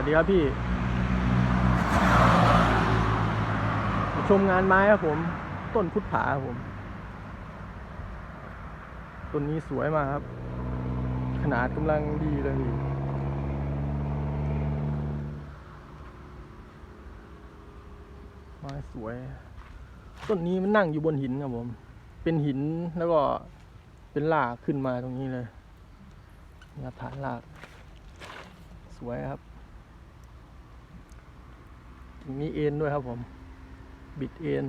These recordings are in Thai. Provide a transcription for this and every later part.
วัสดีครับพี่ ชมงานไม้ครับผม ต้นพุทธผาครับผม ต้นนี้สวยมากครับ ขนาดกำลังดีเลยพี่ไม้สวย ต้นนี้มันนั่งอยู่บนหินครับผม เป็นหินแล้วก็เป็นรากขึ้นมาตรงนี้เลยนี่ครับฐานราก สวยครับ มีเอ็นด้วยครับผม บิดเอ็น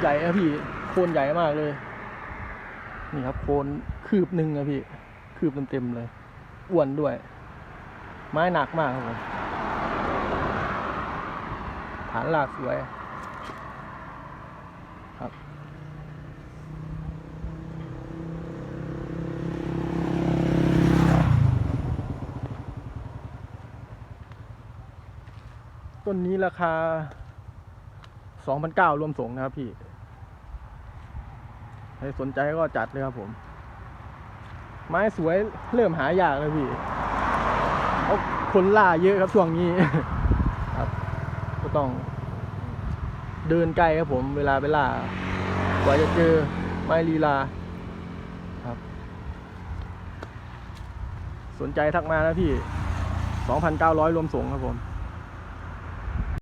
ใหญ่ครับพี่ โคนใหญ่มากเลย นี่ครับ โคนคืบหนึ่งอะพี่ คืบเต็มๆเลย อ้วนด้วย ไม้หนักมากครับผม ฐานหลากสวยครับ ต้นนี้ราคา 2,900รวมส่งนะครับพี่ ใครสนใจก็จัดเลยครับผม ไม้สวยเริ่มหายากเลยพี่เพราะคนล่าเยอะครับช่วงนี้ ก็ต้อง เดินไกลครับผมเวลาไปล่ากว่าจะเจอไม้ลีลาครับ สนใจทักมานะพี่ 2,900 รวมส่งครับผม